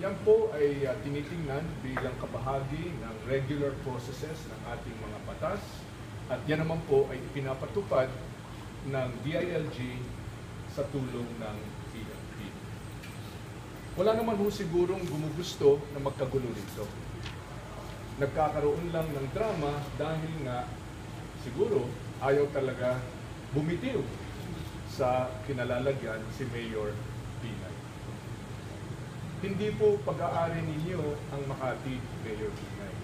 Yan po ay uh, tinitingnan bilang kabahagi ng regular processes ng ating mga batas at yan naman po ay ipinapatupad ng DILG sa tulong ng PNP. Wala naman ho sigurong gumugusto na magkagulo rito. Nagkakaroon lang ng drama dahil nga siguro ayaw talaga bumitiw sa kinalalagyan si Mayor Binay. Hindi po pag-aari ninyo ang Makati, Mayor Binay.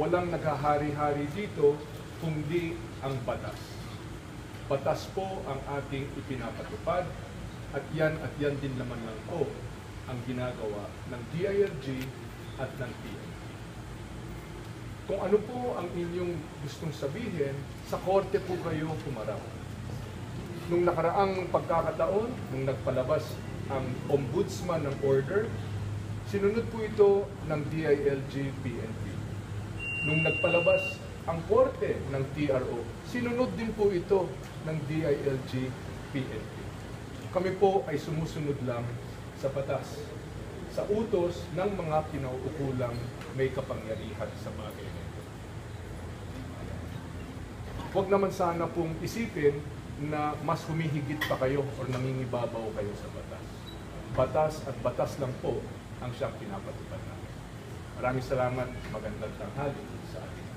Walang naghahari-hari dito kundi ang batas. Batas po ang ating ipinapatupad at yan at yan din naman lang po ang ginagawa ng DILG at ng PNP. Kung ano po ang inyong gustong sabihin, sa korte po kayo pumarap. Nung nakaraang pagkakataon, nung nagpalabas ang ombudsman ng order, sinunod po ito ng DILG PNP. Nung nagpalabas ang korte ng TRO, sinunod din po ito ng DILG PNP. Kami po ay sumusunod lang sa batas, sa utos ng mga kinauukulang may kapangyarihan sa bagay na ito. Huwag naman sana pong isipin na mas humihigit pa kayo o nangingibabaw kayo sa batas. Batas at batas lang po ang siyang pinapatupad namin. Maraming salamat. Magandang tanghali sa ating